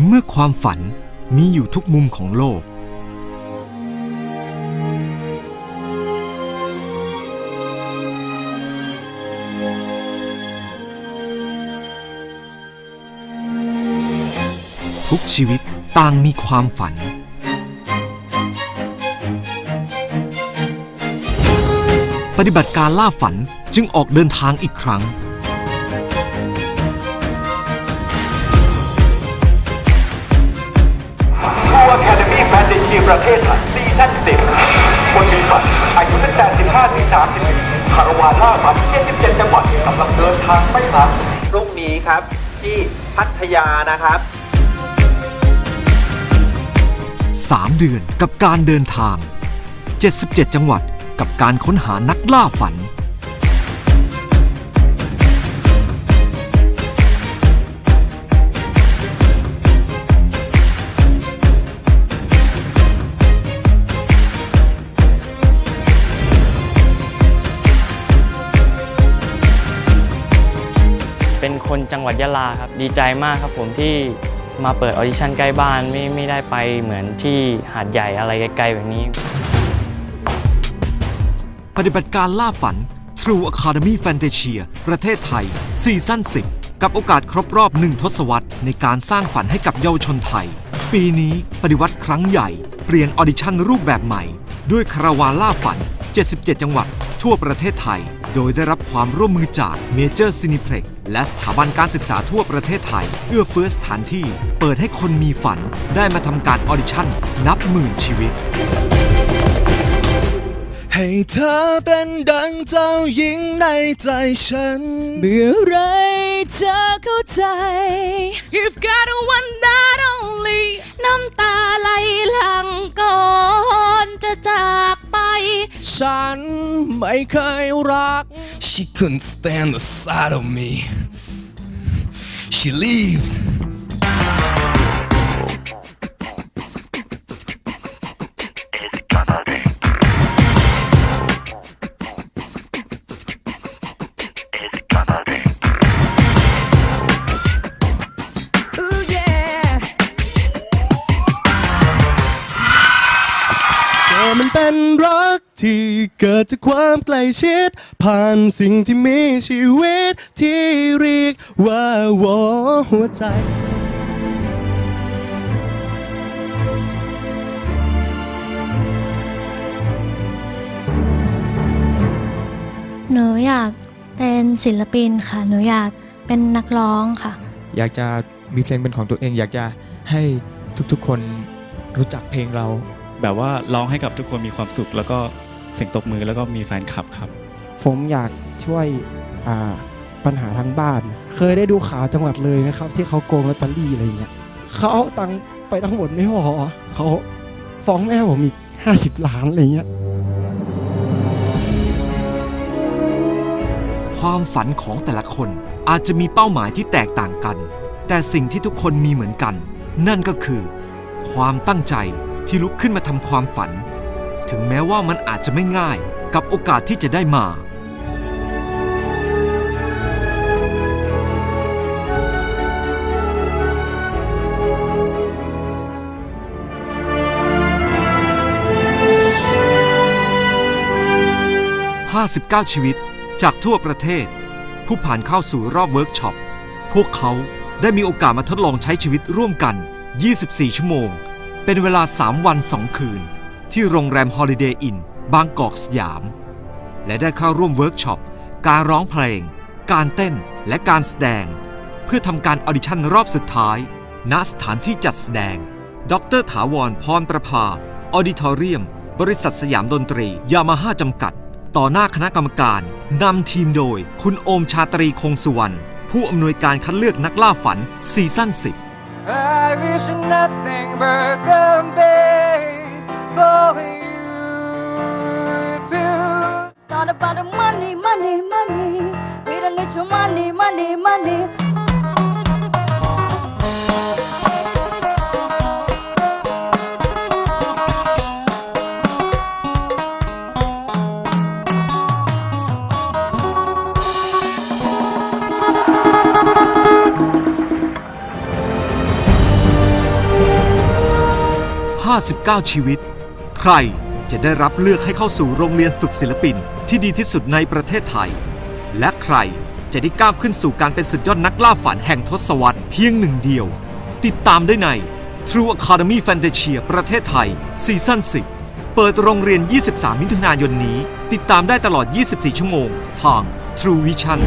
เมื่อความฝันมีอยู่ทุกมุมของโลก ทุกชีวิตต่างมีความฝัน ปฏิบัติการล่าฝันจึงออกเดินทางอีกครั้ง กำลังเดินทางไปหาพรุ่งนี้ครับ ที่พัทยานะครับ 3 เดือนกับการเดินทาง 77 จังหวัดกับการค้นหานักล่าฝัน คนจังหวัดยะลาครับ ดีใจมากครับผมที่มาเปิดออดิชั่นใกล้บ้านไม่ไม่ได้ไปเหมือนที่หาดใหญ่อะไรไกลๆแบบนี้ ปฏิบัติการล่าฝัน True Academy Fantasia ประเทศไทยซีซั่น10 กับโอกาสครบรอบหนึ่งทศวรรษในการสร้างฝันให้กับเยาวชนไทย ปีนี้ปฏิวัติครั้งใหญ่ เปลี่ยนออดิชั่นรูปแบบใหม่ ด้วยคาราวานล่าฝัน 77 จังหวัด ทั่วประเทศไทย โดยได้รับความร่วมมือจากเมเจอร์ซินิเพล็กและสถาบันการศึกษาทั่วประเทศไทย เอื้อเฟื้อสถานที่ เปิดให้คนมีฝัน ได้มาทำการออดิชั่น นับหมื่นชีวิต ให้เธอเป็นดังเจ้าหญิงในใจฉัน เมื่อไรจะเข้าใจ You've got one that only น้ำตาไหลหลังก่อนจะจากไป ฉันไม่เคยรัก She couldn't stand the sight of me. She leaves. Ooh yeah ก็มันเป็นรัก ที่เกิดจากความใกล้ชิด ผ่านสิ่งที่มีชีวิต ที่เรียกว่าวอหัวใจหนูอยากเป็นศิลปินค่ะ หนูอยากเป็นนักร้องค่ะ อยากจะมีเพลงเป็นของตัวเอง อยากจะให้ทุกๆคนรู้จักเพลงเรา แบบว่าร้องให้กับทุกคนมีความสุขแล้วก็ เสียงตบมือแล้วก็มีแฟนคลับครับ ผมอยากช่วยอ่าปัญหาทางบ้าน เคยได้ดูข่าวจังหวัดเลยไหมครับ ที่เขาโกงลอตเตอรี่อะไรอย่างเงี้ยเขาเอาตังค์ไปทั้งหมดไม่พอเขาฟ้องแม่ผมอีก 50 ล้านอะไรเงี้ยความฝันของแต่ละคนอาจจะมีเป้าหมายที่แตกต่างกัน แต่สิ่งที่ทุกคนมีเหมือนกัน นั่นก็คือ ความตั้งใจที่ลุกขึ้นมาทำความฝัน ถึงแม้ว่ามันอาจจะไม่ง่ายกับโอกาสที่จะได้มา 59 ชีวิตจากทั่วประเทศ ผู้ผ่านเข้าสู่รอบเวิร์กช็อป พวกเขาได้มีโอกาสมาทดลองใช้ชีวิตร่วมกัน 24 ชั่วโมง เป็นเวลา 3 วัน 2 คืน ที่โรงแรม Holiday Inn บางกอกสยาม และได้เข้าร่วมเวิร์กช็อป การร้องเพลง การเต้นและการแสดง เพื่อทำการออดิชั่นรอบสุดท้าย ณสถานที่จัดแสดง ดรถาวรพรประภาออดิทอเรียม บริษัทสยามดนตรียามาฮ่าจำกัด ต่อหน้าคณะกรรมการนำทีมโดย คุณโอมชาตรีคงสุวรรณผู้อำนวยการคัดเลือกนักล่าฝันซีซั่น10 I wish nothing but the best for you too It's not about the money money money We don't need your money money money 59 ชีวิต ใครจะได้รับเลือกให้เข้าสู่โรงเรียนฝึกศิลปินที่ดีที่สุดในประเทศไทย และใครจะได้ก้าวขึ้นสู่การเป็นสุดยอดนักล่าฝันแห่งทศวรรษเพียงหนึ่งเดียว ติดตามได้ใน True Academy Fantasia ประเทศไทยซีซั่น10 เปิดโรงเรียน 23 มิถุนายนนี้ ติดตามได้ตลอด 24 ชั่วโมง ทาง True Vision